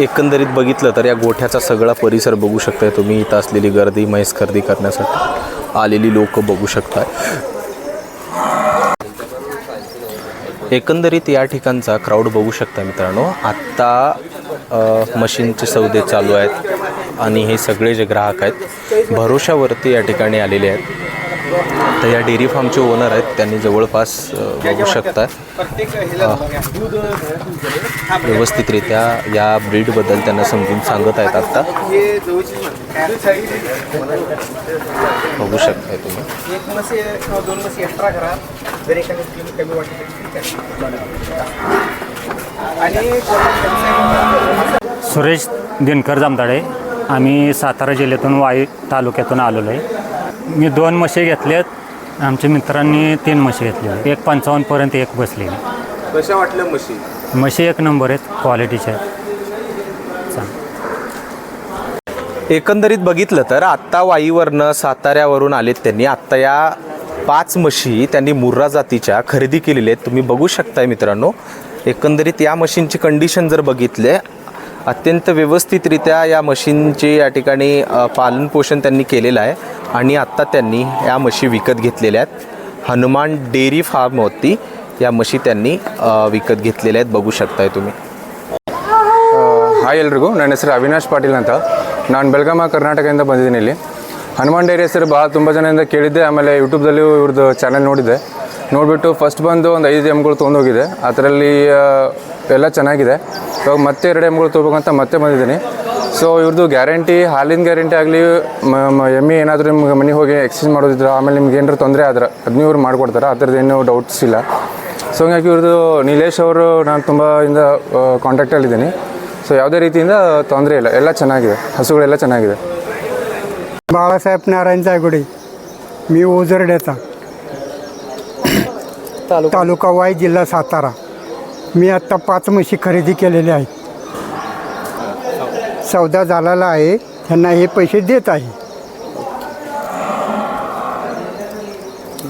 एकंदरीत बघितलं तर या गोठ्याचा सगळा परिसर बघू शकताय तुम्ही. इथं असलेली गर्दी म्हैस खरेदी करण्यासाठी आलेली लोक बघू शकताय. एकंदरीत या ठिकाणचा क्राऊड बघू शकता मित्रांनो. आत्ता मशीनचे सौदे चालू आहेत आणि हे सगळे जे ग्राहक आहेत भरोशावरती या ठिकाणी आलेले आहेत. तर या डेअरी फार्मचे ओनर आहेत त्यांनी जवळपास बघू शकता व्यवस्थितरित्या या ब्रीडबद्दल त्यांना समजून सांगत आहेत आत्ता बघू शकताय तुम्ही. सुरेश दिनकर जामदाडे. आम्ही सातारा जिल्ह्यातून वाई तालुक्यातून आलेलो आहे. मी दोन म्हशी घेतल्यात. आमच्या मित्रांनी तीन म्हशी घेतल्या. एक पंचावन्नपर्यंत एक बसलेली कशा वाटल्या म्हशी? म्हशी एक नंबर आहेत क्वालिटीच्या आहेत. चांग एकंदरीत बघितलं तर आत्ता वाईवरनं साताऱ्यावरून आलेत त्यांनी. आत्ता या पाच म्हशी त्यांनी मुर्रा जातीच्या खरेदी केलेल्या आहेत. तुम्ही बघू शकताय मित्रांनो. एकंदरीत या मशीनची कंडिशन जर बघितले अत्यंत व्यवस्थितरित्या या मशीनचे या ठिकाणी पालनपोषण त्यांनी केलेलं आहे. आणि आत्ता त्यांनी या म्हशी विकत घेतलेल्या आहेत हनुमान डेअरी फार्म होती या म्हशी त्यांनी अ, विकत घेतलेल्या आहेत बघू शकताय तुम्ही ಹಾಯ್ ಎಲ್ರಿಗೂ ನನ್ನ ಹೆಸರು ಅವಿನಾಶ್ ಪಾಟೀಲ್ ಅಂತ ನಾನು ಬೆಳಗಾಮ ಕರ್ನಾಟಕದಿಂದ ಬಂದಿದ್ದೀನಿ ಇಲ್ಲಿ ಹನುಮಾನ್ ಡೈರಿ ಹೆಸರು ಭಾಳ ತುಂಬ ಜನದಿಂದ ಕೇಳಿದ್ದೆ ಆಮೇಲೆ ಯೂಟ್ಯೂಬ್ದಲ್ಲಿ ಇವ್ರದ್ದು ಚಾನಲ್ ನೋಡಿದ್ದೆ ನೋಡಿಬಿಟ್ಟು ಫಸ್ಟ್ ಬಂದು ಒಂದು ಐದು ಎಮ್ಗಳು ತೊಗೊಂಡೋಗಿದ್ದೆ ಅದರಲ್ಲಿ ಎಲ್ಲ ಚೆನ್ನಾಗಿದೆ ಇವಾಗ ಮತ್ತೆ ಎರಡು ಎಮ್ಗಳು ತೊಗೋಬೇಕಂತ ಮತ್ತೆ ಬಂದಿದ್ದೀನಿ ಸೊ ಇವ್ರದ್ದು ಗ್ಯಾರಂಟಿ ಹಾಲಿನ ಗ್ಯಾರಂಟಿ ಆಗಲಿ ಎಮ್ಮೆ ಏನಾದರೂ ನಿಮ್ಗೆ ಮನೆಗೆ ಹೋಗಿ ಎಕ್ಸ್ಚೇಂಜ್ ಮಾಡೋದಿದ್ರೆ ಆಮೇಲೆ ನಿಮ್ಗೆ ಏನಾರು ತೊಂದರೆ ಆದ್ರೆ ಅದನ್ನೂ ಇವ್ರು ಮಾಡ್ಕೊಡ್ತಾರೆ ಆ ಥರದ್ದು ಏನೂ ಡೌಟ್ಸ್ ಇಲ್ಲ ಸೊ ಹಂಗಾಗಿ ಇವ್ರದ್ದು ನೀಲೇಶ್ ಅವರು ನಾನು ತುಂಬ ಇಂದ ಕಾಂಟ್ಯಾಕ್ಟಲ್ಲಿದ್ದೀನಿ ಸೊ ಯಾವುದೇ ರೀತಿಯಿಂದ ತೊಂದರೆ ಇಲ್ಲ ಎಲ್ಲ ಚೆನ್ನಾಗಿದೆ ಹಸುಗಳೆಲ್ಲ ಚೆನ್ನಾಗಿದೆ बाळासाहेब नारायण जायगुडे मी ओझरड्याचा तालुका वाई जिल्हा सातारा मी आत्ता पाच म्हशी खरेदी केलेल्या आहेत सौदा झालेला आहे. त्यांना हे पैसे देत आहे.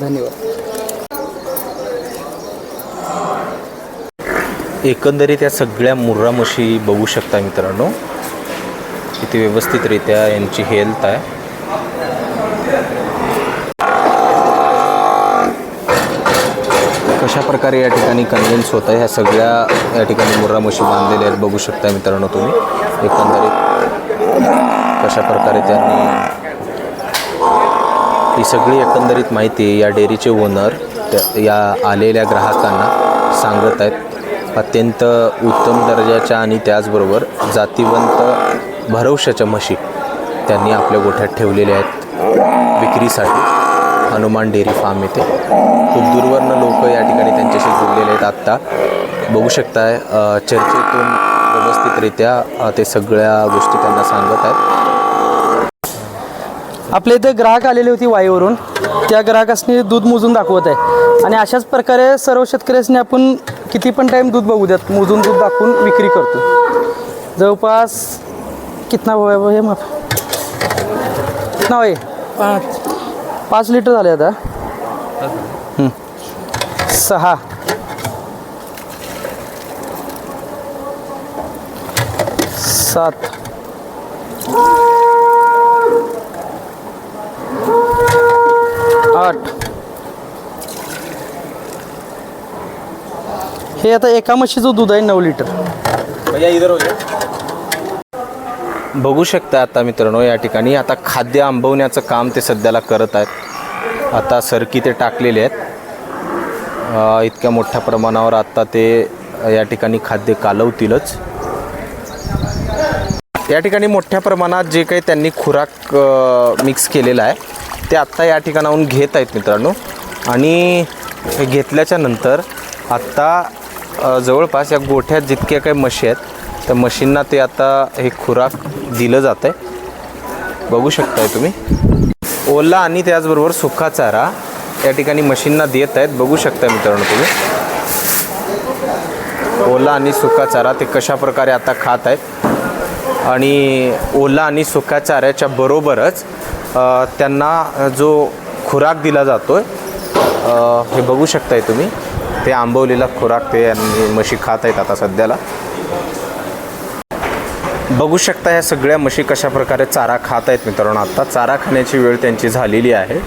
धन्यवाद. एकंदरीत या सगळ्या मुर्रा म्हशी बघू शकता मित्रांनो. किती व्यवस्थितरित्या यांची हेल्थ आहे. कशा प्रकारे या ठिकाणी कन्व्हिन्स होत आहे? ह्या सगळ्या या ठिकाणी मुर्रा म्हशी बांधलेल्या आहेत बघू शकता मित्रांनो तुम्ही. एकंदरीत कशा प्रकारे त्यांनी ही सगळी एकंदरीत माहिती या डेअरीचे ओनर त्या या आलेल्या ग्राहकांना सांगत आहेत. अत्यंत उत्तम दर्जाच्या आणि त्याचबरोबर जातीवंत भरवशाच्या म्हशी त्यांनी आपल्या गोठ्यात ठेवलेल्या आहेत विक्रीसाठी. हनुमान डेअरी फार्म येथे. खूप दूरवरनं लोक या ठिकाणी त्यांच्याशी जुळलेले आहेत आत्ता. बघू शकताय चर्चेतून व्यवस्थितरित्या ते सगळ्या गोष्टी त्यांना सांगत आहेत. आपल्या इथे ग्राहक आलेली होती वाईवरून. त्या ग्राहकासनी दूध मोजून दाखवत आहे. आणि अशाच प्रकारे सर्व शेतकऱ्यांनी आपण किती पण टाईम दूध बघू द्यात मोजून दूध दाखवून विक्री करतो जवळपास कितना हुआ है वो हे माफ कितना होय? पाच. पाच लिटर झाले आता. हं. सहा. सात. आठ. हे आता एका म्हशीचं दूध आहे नऊ लिटर. बघू शकता आता मित्रांनो या ठिकाणी. आता खाद्य आंबवण्याचं काम ते सध्याला करत आहेत. आता सरकी ते टाकलेले आहेत. इतक्या मोठ्या प्रमाणावर आता ते या ठिकाणी खाद्य कालवतीलच. या ठिकाणी मोठ्या प्रमाणात जे काही त्यांनी खुराक मिक्स केलेला आहे ते आत्ता या ठिकाणाहून घेत आहेत मित्रांनो. आणि हे घेतल्याच्या नंतर आत्ता जवळपास या गोठ्यात जितक्या काही म्हशी आहेत तर म्हशींना ते आता हे खुराक दिलं जात आहे बघू शकताय तुम्ही. ओला आणि त्याचबरोबर सुका चारा या ठिकाणी मशीनना देत आहेत. बघू शकता मित्रांनो तुम्ही. ओला आणि सुका चारा ते कशा प्रकारे आता खात आहेत. आणि ओला आणि सुका चाऱ्याच्या बरोबरच त्यांना जो खुराक दिला जातो आहे हे बघू शकताय तुम्ही. ते आंबवलेला खुराक ते आणि म्हशी खात आहेत आता सध्याला. बघू शकता ह्या सगळ्या म्हशी कशा प्रकारे चारा खात आहेत मित्रांनो. आता चारा खाण्याची वेळ त्यांची झालेली आहे.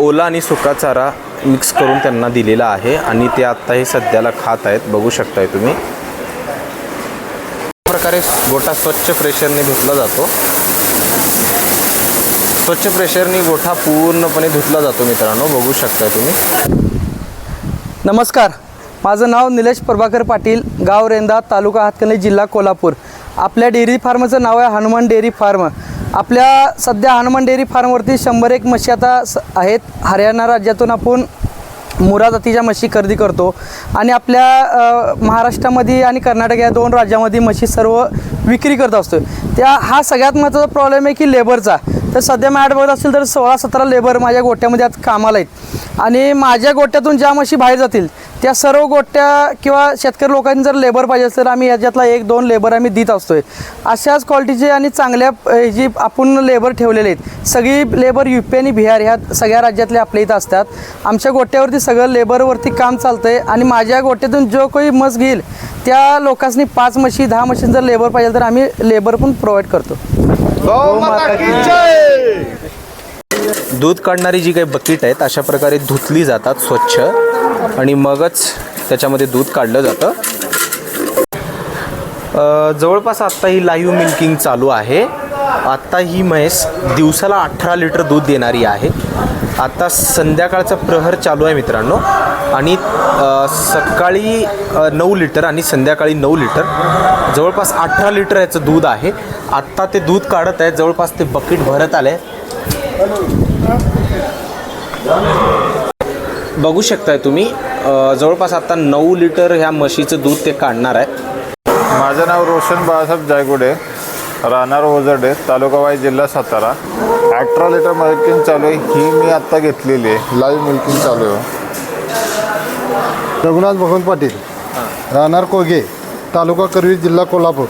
ओला आणि सुका चारा मिक्स करून त्यांना दिलेला आहे आणि ते आत्ताही सध्याला खात आहेत. बघू शकताय तुम्ही. प्रकारे गोठा स्वच्छ प्रेशरने धुतला जातो. स्वच्छ प्रेशरने गोठा पूर्णपणे धुतला जातो मित्रांनो. बघू शकताय तुम्ही. नमस्कार. माझं नाव निलेश प्रभाकर पाटील गाव रेंदा तालुका हातकणंगले जिल्हा कोल्हापूर. आपल्या डेअरी फार्मचं नाव आहे हनुमान डेअरी फार्म. आपल्या सध्या हनुमान डेअरी फार्मवरती शंभर एक म्हशी आता स आहेत. हरियाणा राज्यातून आपण मुरा जातीच्या म्हशी खरेदी करतो. आणि आपल्या महाराष्ट्रामध्ये आणि कर्नाटक या दोन राज्यामध्ये म्हशी सर्व विक्री करत असतो. त्या हा सगळ्यात महत्त्वाचा प्रॉब्लेम आहे की लेबरचा. तर सध्या मॅड बघत असेल तर सोळा सतरा लेबर माझ्या गोट्यामध्ये आज कामाला आहेत. आणि माझ्या गोट्यातून ज्या म्हशी बाहेर जातील त्या सर्व गोट्या किंवा शेतकरी लोकांनी जर लेबर पाहिजे असेल तर आम्ही याच्यातला एक दोन लेबर आम्ही देत असतोय. अशाच क्वालिटीचे आणि चांगल्या जी आपण लेबर ठेवलेले आहेत सगळी लेबर यू पी आणि बिहार ह्या सगळ्या राज्यातले आपल्या इथं असतात. आमच्या गोट्यावरती सगळं लेबरवरती काम चालतं आहे आणि माझ्या गोट्यातून जो काही मस घेईल त्या लोकांनी पाच म्हशी दहा म्हशी जर लेबर पाहिजे तर आम्ही लेबर पण प्रोव्हाइड करतो. गौ माता की दूध काढणारी जी काही बकेट आहेत अशा प्रकारे धुतली जातात स्वच्छ. आणि मगच त्याच्यामध्ये दूध काढलं जातं. जवळपास आत्ता ही लाईव्ह मिल्किंग चालू आहे. आत्ता ही म्हैस दिवसाला अठरा लिटर दूध देणारी आहे. आत्ता संध्याकाळचा प्रहर चालू आहे मित्रांनो. आणि सकाळी नऊ लिटर आणि संध्याकाळी नऊ लिटर. जवळपास अठरा लिटर याचं दूध आहे. आत्ता ते दूध काढत आहे. जवळपास ते बकेट भरत आलं आहे बघू शकताय तुम्ही. जवळपास आता नऊ लिटर ह्या म्हशीचं दूध ते काढणार आहे. माझं नाव रोशन बाळासाहेब जायगुडे राहणार ओझरडे तालुका वाई जिल्हा सातारा. अठरा लिटर मिल्किंग चालू आहे ही मी आत्ता घेतलेली आहे. लाईव्ह मिल्किंग चालू आहे रघुनाथ भगवंत पाटील राहणार कोगे तालुका करवी जिल्हा कोल्हापूर.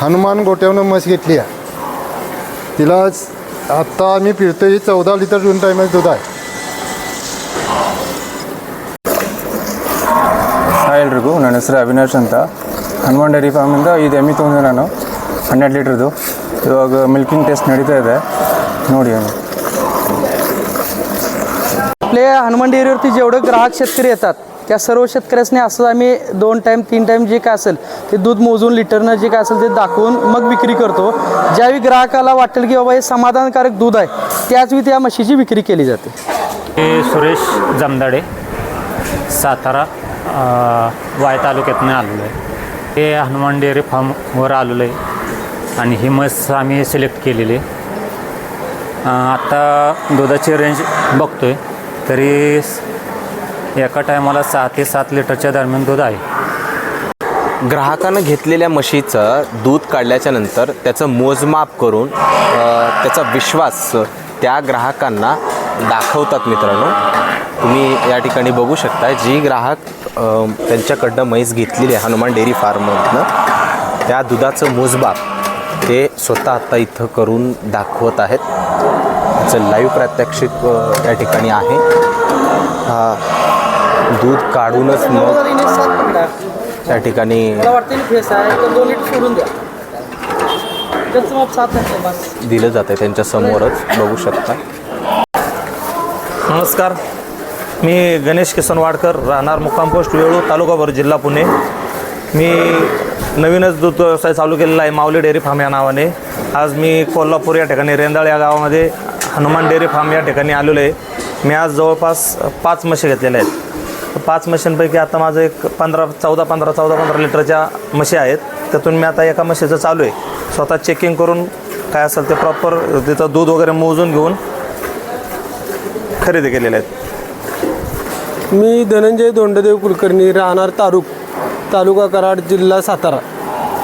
हनुमान गोट्यावनं म्हस घेतली आहे. तिला आत्ता आम्ही पिळतो ही चौदा लिटर दोन टायमाचं दूध आहे. ಹಾಯ್ ಎಲ್ರಿಗೂ ನನ್ನ ಹೆಸರು ಅವಿನಾಶ್ ಅಂತ ಹನುಮಾನ್ ಡೈರಿ ಫಾರ್ಮಿಂದ ಇದು ಎಮ್ಮಿ ತೊಗೊಂಡೆ ನಾನು ಹನ್ನೆರಡು ಲೀಟ್ರದ್ದು ಇವಾಗ ಮಿಲ್ಕಿಂಗ್ ಟೆಸ್ಟ್ ನಡೀತಾ ಇದೆ ನೋಡಿ ಏನು आपल्या हनुमान डेअरीवरती जेवढं ग्राहक शेतकरी येतात त्या सर्व शेतकऱ्यांनी असं आम्ही दोन टाईम तीन टाईम जे काय असेल ते दूध मोजून लिटरनं जे काय असेल ते दाखवून मग विक्री करतो ज्यावेळी ग्राहकाला वाटेल की बाबा हे समाधानकारक दूध आहे त्याचवेळी त्या म्हशीची विक्री केली जाते हे सुरेश जमदाडे सातारा अ, वाय तालुक्यातून आलेलो आहे. हे हनुमान डेअरी फार्मवर आलेलो आहे आणि ही म्हस आम्ही सिलेक्ट केलेली आत्ता दुधाची रेंज बघतो आहे तरी एका टायमाला सहा ते सात लिटरच्या दरम्यान दूध आहे. ग्राहकानं घेतलेल्या म्हशीचं दूध काढल्याच्या नंतर त्याचं मोजमाप करून त्याचा विश्वास त्या ग्राहकांना दाखवतात मित्रांनो. तुम्ही या ठिकाणी बघू शकता जी ग्राहक त्यांच्याकडनं म्हैस घेतलेली आहे हनुमान डेअरी फार्ममधनं त्या दुधाचं मोजमाप ते स्वतः आत्ता इथं करून दाखवत आहेत. त्याचं लाईव्ह प्रात्यक्षिक अ, या ठिकाणी आहे. हा दूध काढूनच मग त्या ठिकाणी दिलं जातं त्यांच्या समोरच बघू शकता. नमस्कार. मी गणेश किसन वाडकर राहणार मुक्काम पोस्ट वेळू तालुका भर जिल्हा पुणे. मी नवीनच दूध व्यवसाय चालू केलेला आहे माऊली डेअरी फार्म या नावाने. आज मी कोल्हापूर या ठिकाणी रेंदाळ या गावामध्ये हनुमान डेअरी फार्म या ठिकाणी आलेलो आहे. मी आज जवळपास पाच म्हशी घेतलेल्या आहेत. पाच म्हशींपैकी आता माझं एक पंधरा चौदा पंधरा चौदा पंधरा लिटरच्या म्हशी आहेत. त्यातून मी आता एका म्हशीचं चालू आहे. स्वतः चेकिंग करून काय असेल ते प्रॉपर तिथं दूध वगैरे मोजून घेऊन खरेदी केलेले आहेत? मी धनंजय दोंडदेव कुलकर्णी राहणार तारुक तालुका कराड जिल्हा सातारा.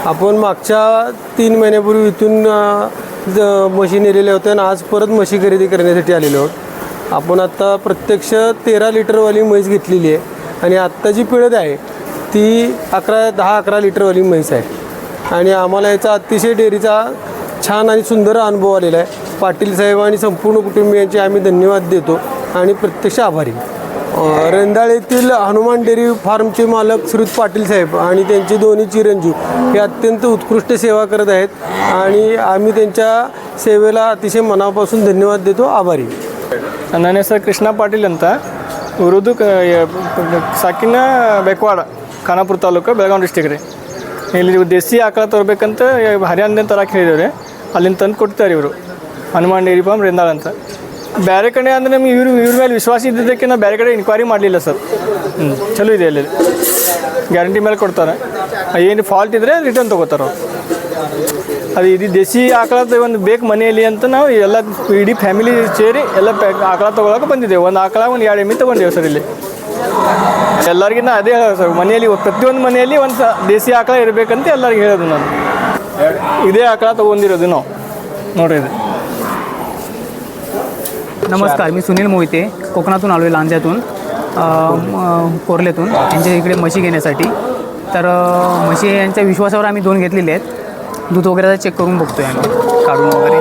आपण मागच्या तीन महिन्यापूर्वी इथून ज- म्हशी नेलेल्या होत्या आणि आज परत म्हशी खरेदी करण्यासाठी आलेलो आहोत. आपण आत्ता प्रत्यक्ष तेरा लिटरवाली म्हैस घेतलेली आहे आणि आत्ता जी पिळद आहे ती अकरा दहा अकरा लिटरवाली म्हैस आहे. आणि आम्हाला याचा अतिशय डेअरीचा छान आणि सुंदर अनुभव आलेला आहे. पाटील साहेब आणि संपूर्ण कुटुंबियांचे आम्ही धन्यवाद देतो आणि प्रत्यक्ष आभारी अ, रेंदाळ येथील हनुमान डेअरी फार्मचे मालक श्रुत पाटील साहेब आणि त्यांचे दोन्ही चिरंजीव हे अत्यंत उत्कृष्ट सेवा करत आहेत आणि आम्ही त्यांच्या सेवेला अतिशय मनापासून धन्यवाद देतो आभारी ನನ್ನ ಹೆಸರು ಕೃಷ್ಣ ಪಾಟೀಲ್ ಅಂತ ಉರುದು ಕ ಸಾಕಿನ ಬೆಕ್ವಾಡ ಖಾನಾಪುರ ತಾಲೂಕು ಬೆಳಗಾವಿ ಡಿಸ್ಟಿಕ್ ರೀ ಇಲ್ಲಿ ದೇಸಿ ಆಕಳ ತರಬೇಕಂತ ಹರಿಯಾಣದಿಂದ ತರಕ್ಕೆ ಹೇಳಿದೇವೆ ರೀ ಅಲ್ಲಿಂದ ತಂದು ಕೊಡ್ತಾರೆ ಇವರು ಹನುಮಾನ್ ಡೈರಿ ಫಾರ್ಮ್, ರೆಂದಾಳ್ ಅಂತ. ಬೇರೆ ಕಡೆ ಅಂದರೆ ನಮ್ಗೆ ಇವ್ರ ಇವ್ರ ಮೇಲೆ ವಿಶ್ವಾಸ ಇದ್ದಿದ್ದಕ್ಕೆ ನಾವು ಬೇರೆ ಕಡೆ ಇನ್ಕ್ವೈರಿ ಮಾಡಲಿಲ್ಲ ಸರ್. ಹ್ಞೂ ಚಲೋ ಇದೆ ಅಲ್ಲಿ. ಗ್ಯಾರಂಟಿ ಮೇಲೆ ಕೊಡ್ತಾರೆ. ಏನು ಫಾಲ್ಟ್ ಇದ್ದರೆ ರಿಟರ್ನ್ ತೊಗೋತಾರೆ ಅದು ಇದು ದೇಸಿ ಆಕಳ ಒಂದು ಬೇಕು ಮನೆಯಲ್ಲಿ ಅಂತ ನಾವು ಎಲ್ಲ ಇಡೀ ಫ್ಯಾಮಿಲಿ ಸೇರಿ ಎಲ್ಲ ಆಕಳ ತೊಗೊಳಕ್ಕೆ ಬಂದಿದ್ದೇವೆ. ಒಂದು ಆಕಳ, ಒಂದು ಎರಡು ಎಮ್ಮೆ ತೊಗೊಂಡೇವೆ ಸರ್ ಇಲ್ಲಿ. ಎಲ್ಲರಿಗಿನ್ನ ಅದೇ ಹೇಳೋದು ಸರ್. ಮನೆಯಲ್ಲಿ ಪ್ರತಿಯೊಂದು ಮನೆಯಲ್ಲಿ ಒಂದು ದೇಸಿ ಆಕಳ ಇರಬೇಕಂತ ಎಲ್ಲರಿಗೂ ಹೇಳೋದು ನಾನು. ಇದೇ ಆಕಳ ತೊಗೊಂಡಿರೋದು ನಾವು. ನೋಡಿರಿ नमस्कार मी सुनील मोहिते कोकणातून आलो आहे लांज्यातून कोरलेतून यांच्या इकडे म्हशी घेण्यासाठी. तर म्हशी यांच्या विश्वासावर आम्ही दोन घेतलेले आहेत. दूध वगैरे चेक करून बघतो आहे आम्ही काढून वगैरे.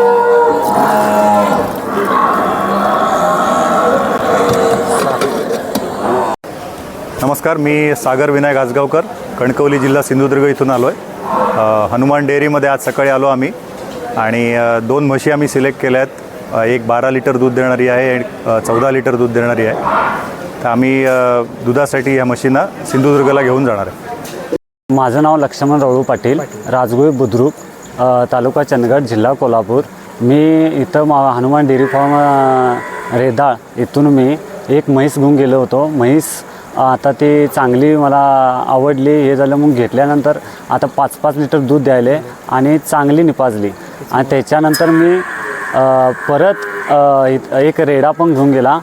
नमस्कार मी सागर विनायक आजगावकर कणकवली जिल्हा सिंधुदुर्ग इथून आलो आहे हनुमान डेअरीमध्ये आज सकाळी आलो आम्ही. आणि दोन म्हशी आम्ही सिलेक्ट केल्या आहेत. एक बारा लिटर दूध देणारी आहे चौदा लिटर दूध देणारी आहे. तर आम्ही दुधासाठी ह्या म्हशींना सिंधुदुर्गला घेऊन जाणार आहे. माझं नाव लक्ष्मण राहू पाटील राजगुई बुद्रुक तालुका चंदगड जिल्हा कोल्हापूर. मी इथं मा हनुमान डेअरी फार्म रेदाळ इथून मी एक म्हैस घेऊन गेलो होतो. म्हैस आता ती चांगली मला आवडली हे झालं मग घेतल्यानंतर आता पाच पाच लिटर दूध द्यायले आणि चांगली निपाजली. आणि त्याच्यानंतर मी परत एक रेडा पण घेऊन गेला.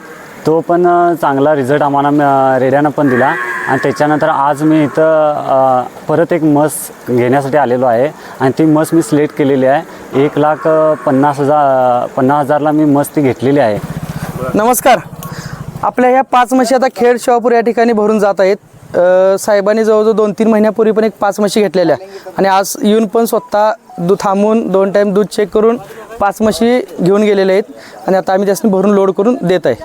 तो पण चांगला रिझल्ट आम्हाला रेड्यानं पण दिला. आणि त्याच्यानंतर आज मी इथं परत एक मस घेण्यासाठी आलेलो आहे. आणि ती मस मी सिलेक्ट केलेली आहे. एक लाख पन्नास हजार पन्नास हजारला मी मस ती घेतलेली आहे. नमस्कार. आपल्या ह्या पाच म्हशी आता खेड शिवापूर या ठिकाणी भरून जात आहेत. साहेबांनी जवळजवळ दोन तीन महिन्यापूर्वी पण एक पाच म्हशी घेतलेल्या. आणि आज येऊन पण स्वतः दूध थांबून दोन टाईम दूध चेक करून पाच म्हशी घेऊन गेलेले आहेत आणि आता आम्ही त्यासनी भरून लोड करून देत आहे.